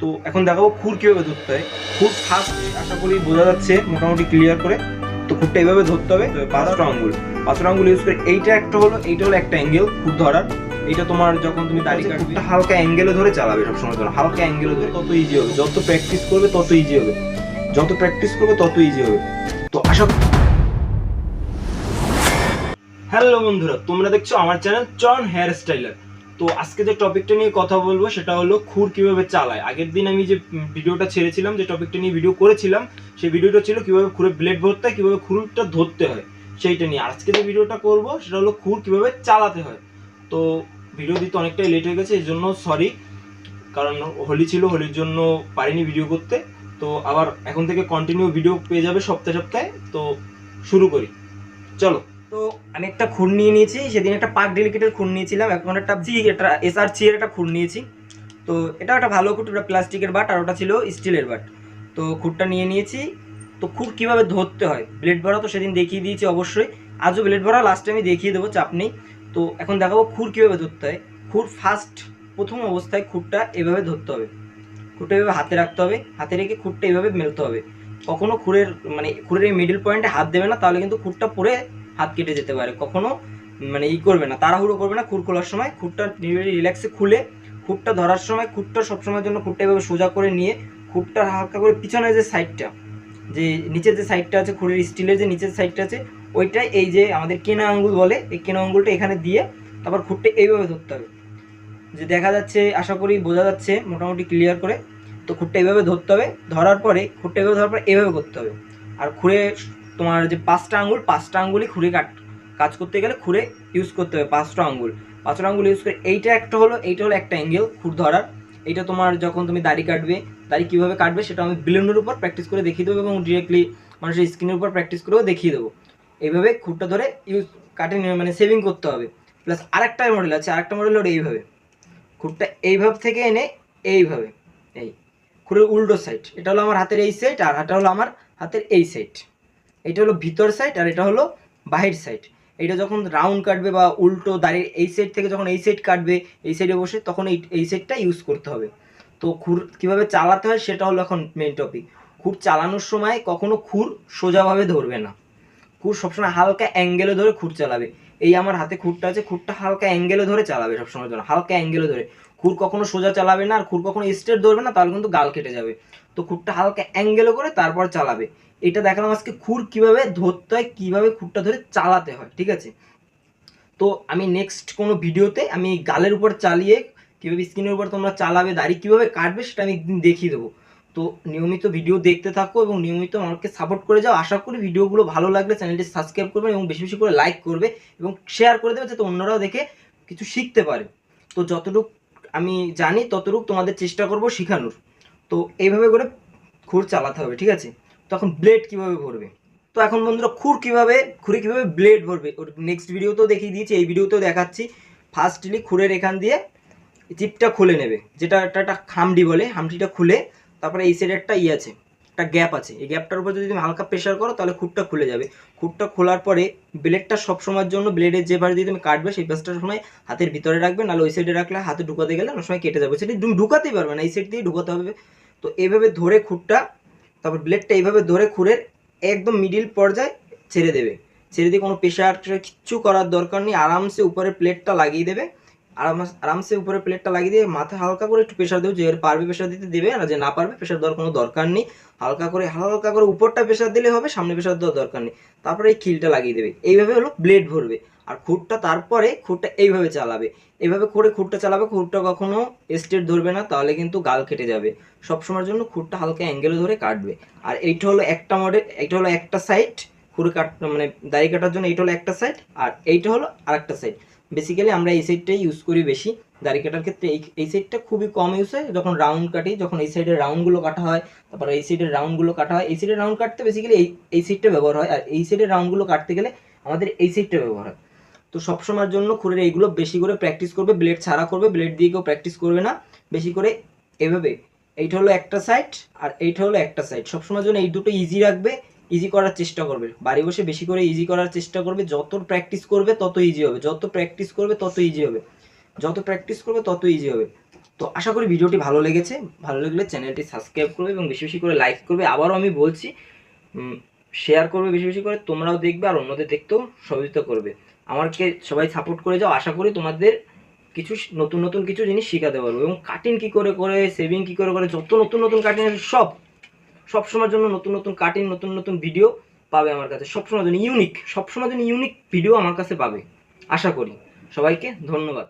তো এখন দেখাবো খুর কীভাবে ধরতে হয়। খুর ফার্স্ট আশা করি বোঝা যাচ্ছে মোটামুটি ক্লিয়ার করে। তো খুরটা এইভাবে ধরতে হবে পাঁচটা আঙ্গুল। পাঁচটা আঙ্গুল ইউজ করে এইটা একটা হলো এইটা হলো একটা অ্যাঙ্গেল খুর ধরার। এটা তোমার যখন তুমি দাড়ি কাটবে হালকা অ্যাঙ্গেলে ধরে চালাবে সবসময় ধরো হালকা অ্যাঙ্গেলে ধরে। তত ইজি হবে যত প্র্যাকটিস করবে তত ইজি হবে। যত প্র্যাকটিস করবে তত ইজি হবে। তো আশা হ্যালো বন্ধুরা তোমরা দেখছ আমার চ্যানেল চন হেয়ার স্টাইলার তো আজকে যে টপিকটা নিয়ে কথা বলব, সেটা হলো খুর কীভাবে চালায়। আগের দিন আমি যে ভিডিওটা ছেড়েছিলাম, যে টপিকটা নিয়ে ভিডিও করেছিলাম, সেই ভিডিওটা ছিল কীভাবে খুরে ব্লেড ভরতে হয়, কীভাবে খুরটা ধরতে হয়, সেইটা নিয়ে। আজকে যে ভিডিওটা করব, সেটা হলো খুর কীভাবে চালাতে হয়। তো ভিডিও দিতে অনেকটাই লেট হয়ে গেছে এই জন্য সরি কারণ হোলি ছিল, হোলির জন্য পারিনি ভিডিও করতে। তো আবার এখন থেকে কন্টিনিউ ভিডিও পেয়ে যাবে সপ্তাহে সপ্তাহে। তো শুরু করি। চলো। তো আমি একটা খুর নিয়ে নিয়েছি। সেদিন একটা পাক ডেলিকেটের খুর নিয়েছিলাম। এখন একটা জি, একটা সি এর একটা খুর নিয়েছি। তো এটা একটা ভালো খুঁট ওটা প্লাস্টিকের বাট আর ওটা ছিল স্টিলের বাট। তো খুরটা নিয়ে নিয়েছি। তো খুর কীভাবে ধরতে হয়? ব্লেড ভরা তো সেদিন দেখিয়ে দিয়েছি অবশ্যই। আজও ব্লেড ভরা লাস্টে আমি দেখিয়ে দেবো, চাপ নেই। তো এখন দেখাবো খুর কীভাবে ধরতে হয়। খুর ফার্স্ট প্রথম অবস্থায় খুরটা এভাবে ধরতে হবে। খুরটা এভাবে হাতে রাখতে হবে। হাতে রেখে খুরটা এভাবে মেলতে হবে। কখনো খুরের মানে খুরের এই মিডিল পয়েন্টে হাত দেবে না, তাহলে কিন্তু খুঁটটা পরে হাত কেটে যেতে পারে। কখনো মানে ই করবে না, তাড়াহুড়ো করবে না, খুর খোলার সময়, খুরটা রিল্যাক্সে খুলে, খুরটা ধরার সময়, খুরটা সবসময়ের জন্য খুরটা এভাবে সোজা করে নিয়ে, খুরটা হালকা করে পিছনের যে সাইডটা যে নিচের যে সাইডটা আছে খুঁড়ের স্টিলের যে নিচের সাইডটা আছে, ওইটাই এই যে আমাদের কেনা আঙ্গুল বলে, এই কেনা আঙ্গুলটা এখানে দিয়ে তারপর খুরটা এইভাবে ধরতে হবে। যে দেখা যাচ্ছে, আশা করি বোঝা যাচ্ছে, মোটামুটি ক্লিয়ার করে, তো খুরটা এইভাবে ধরতে হবে, ধরার পরে, খুরটা এভাবে ধরার পরে এভাবে করতে হবে। আর খুঁড়ে তোমার যে পাঁচটা আঙুল পাঁচটা আঙুলই খুঁড়ে কাট, কাজ করতে গেলে খুঁড়ে ইউজ করতে হবে পাঁচটা আঙুল পাঁচটা আঙুল ইউজ করে এইটা একটা হলো, এইটা হলো একটা অ্যাঙ্গেল খুঁড় ধরার। এইটা তোমার যখন তুমি দাড়ি কাটবে, দাড়ি কীভাবে কাটবে সেটা আমি বিলেনের উপর প্র্যাকটিস করে দেখিয়ে দেবো এবং ডিরেক্টলি মানুষের স্কিনের উপর প্র্যাকটিস করেও দেখিয়ে দেবো। এইভাবে খুরটা ধরে ইউজ কাটে মানে সেভিং করতে হবে। প্লাস আরেকটা মডেল আছে, আরেকটা মডেল হলো এইভাবে। খুরটা এইভাবে থেকে এনে এইভাবে, এই খুরের উল্টো সাইড এটা হলো আমার হাতের এই সাইড আর এটা হলো আমার হাতের এই সাইড এটা হলো ভিতর সাইড আর এটা হলো বাহির সাইড এটা যখন রাউন্ড কাটবে বা উল্টো দাঁড়িয়ে এই সাইড থেকে যখন এই সাইড কাটবে, এই সাইডে বসে তখন এই এই সাইডটা ইউজ করতে হবে। তো খুর কীভাবে চালাতে হয় সেটা হলো এখন মেন টপিক খুর চালানোর সময় কখনো খুর সোজাভাবে ধরবে না। খুর সবসময় হালকা অ্যাঙ্গেলে ধরে খুর চালাবে। এই আমার হাতে খুরটা আছে, খুরটা হালকা অ্যাঙ্গেলে ধরে চালাবে সবসময় জন্য, হালকা অ্যাঙ্গেলে ধরে। খুর কখনো সোজা চালাবে না, আর খুর কখনো স্ট্রেট ধরবে না, তাহলে কিন্তু গাল কেটে যাবে। তো খুরটা হালকা অ্যাঙ্গেলে করে তারপর চালাবে। এটা দেখালাম আজকে খুর কীভাবে ধরতে হয়, কীভাবে খুরটা ধরে চালাতে হয়, ঠিক আছে? তো আমি নেক্সট কোনো ভিডিওতে আমি গালের উপর চালিয়ে কীভাবে স্ক্রিনের উপর তোমরা চালাবে, দাড়ি কীভাবে কাটবে সেটা আমি একদিন দেখিয়ে দেবো। তো নিয়মিত ভিডিও দেখতে থাকো এবং নিয়মিত আমাকে সাপোর্ট করে যাও। আশা করি ভিডিওগুলো ভালো লাগলে চ্যানেলটি সাবস্ক্রাইব করবে এবং বেশি বেশি করে লাইক করবে এবং শেয়ার করে দেবে, যাতে অন্যরাও দেখে কিছু শিখতে পারে। তো যতটুকু আমি জানি ততটুকু তোমাদের চেষ্টা করব শেখানোর। তো এইভাবে করে খুর চালাতে হবে, ঠিক আছে? তখন ব্লেড কীভাবে ভরবে? তো এখন বন্ধুরা খুর কীভাবে, খুরে কীভাবে ব্লেড ভরবে? ওর নেক্সট ভিডিওতেও দেখিয়ে দিয়েছি, এই ভিডিওতেও দেখাচ্ছি। ফার্স্টলি খুরের এখান দিয়ে চিপটা খুলে নেবে, যেটা একটা খামডি বলে হামটিটা খুলে তারপরে এই সাইডে একটা ই আছে। একটা গ্যাপ আছে। এই গ্যাপটার উপর যদি তুমি হালকা প্রেশার করো, তাহলে খুঁটটা খুলে যাবে। খুঁটটা খোলার পরে ব্লেডটা সবসময়ের জন্য ব্লেডের যে পাশ দিয়ে তুমি কাটবে, সেই পাশটার সময় হাতের ভিতরে রাখবে, নাহলে ওই সাইডে রাখলে হাতে ঢুকাতে গেলে অনেক সময় কেটে যাবে। সেটা তুমি ঢুকাতেই পারবে না, এই সাইড দিয়ে ঢুকাতে হবে। তো এইভাবে ধরে খুঁটটা, তারপর ব্লেডটা এইভাবে ধরে খুঁড়ের একদম মিডিল পর্যায়ে ছেড়ে দেবে। ছেড়ে দিয়ে কোনো প্রেশার কিচ্ছু করার দরকার নেই, আরামসে উপরে প্লেটটা লাগিয়ে দেবে। আরামসে উপরে প্লেটটা লাগিয়ে দিয়ে মাথা হালকা করে একটু প্রেশার দেবো যে পারবে প্রেশার দিতে দেবে আর যে না পারবে প্রেশার দেওয়ার কোনো দরকার নেই। হালকা করে হালকা করে উপরটা প্রেশার দিলে হবে, সামনে প্রেশার দেওয়ার দরকার নেই। তারপরে এই খিলটা লাগিয়ে দেবে। এইভাবে হলো ব্লেড ভরবে। আর খুঁটটা তারপরে খুঁটটা এইভাবে চালাবে। এইভাবে করে খুঁটটা চালাবে, খুঁটটা কখনো স্ট্রেট ধরবে না, তাহলে কিন্তু গাল কেটে যাবে। সবসময়ের জন্য খুঁটটা হালকা অ্যাঙ্গেলে ধরে কাটবে। আর এইটা হলো একটা মডেল এইটা হলো একটা সাইড খুঁড়ে কাট মানে দাড়ি কাটার জন্য এইটা হলো একটা সাইড আর এইটা হলো আরেকটা সাইড বেসিক্যালি আমরা এই সাইডটাই ইউজ করি বেশি। দাড়ি কাটার ক্ষেত্রে এই এই সাইডটা খুবই কম ইউজ হয়, যখন রাউন্ড কাটি, যখন এই সাইডের রাউন্ডগুলো কাটা হয়, তারপর এই সাইডের রাউন্ডগুলো কাটা হয়। এই সাইডের রাউন্ড কাটতে বেসিক্যালি এই এই সাইডটা ব্যবহার হয়। আর এই সাইডের রাউন্ডগুলো কাটতে গেলে আমাদের এই সাইডটা ব্যবহার হয়। তো সবসময়ের জন্য খুঁড়ের এইগুলো বেশি করে প্র্যাকটিস করবে ব্লেড ছাড়া করবে ব্লেড দিয়ে কেউ প্র্যাকটিস করবে না। বেশি করে এভাবে। এইটা হলো একটা সাইড আর এইটা হলো একটা সাইড সবসময়ের জন্য এই দুটো ইজি রাখবে। ইজি করার চেষ্টা করবে। বাড়ি বসে বেশি করে ইজি করার চেষ্টা করবে, যত প্র্যাকটিস করবে, তত ইজি হবে। যত প্র্যাকটিস করবে, তত ইজি হবে। যত প্র্যাকটিস করবে, তত ইজি হবে। তো আশা করি ভিডিওটি ভালো লেগেছে। ভালো লাগলে চ্যানেলটি সাবস্ক্রাইব করবে এবং বেশি বেশি করে লাইক করবে। আবারও আমি বলছি শেয়ার করবে বেশি বেশি করে, তোমরাও দেখবে আর অন্যদের দেখতেও সহযোগিতা করবে। আমাকে সবাই সাপোর্ট করে যাও। আশা করি তোমাদের কিছু নতুন নতুন কিছু জিনিস শেখাতে পারব। এবং কাটিং কি করে করে সেভিং কি করে করে, যত নতুন নতুন কাটিং সব সব সময়ের জন্য নতুন নতুন কাটিং নতুন নতুন ভিডিও পাবে আমার কাছে। সব সময়ের জন্য ইউনিক সবসময়ের জন্য ইউনিক ভিডিও আমার কাছে পাবে। আশা করি। সবাইকে ধন্যবাদ।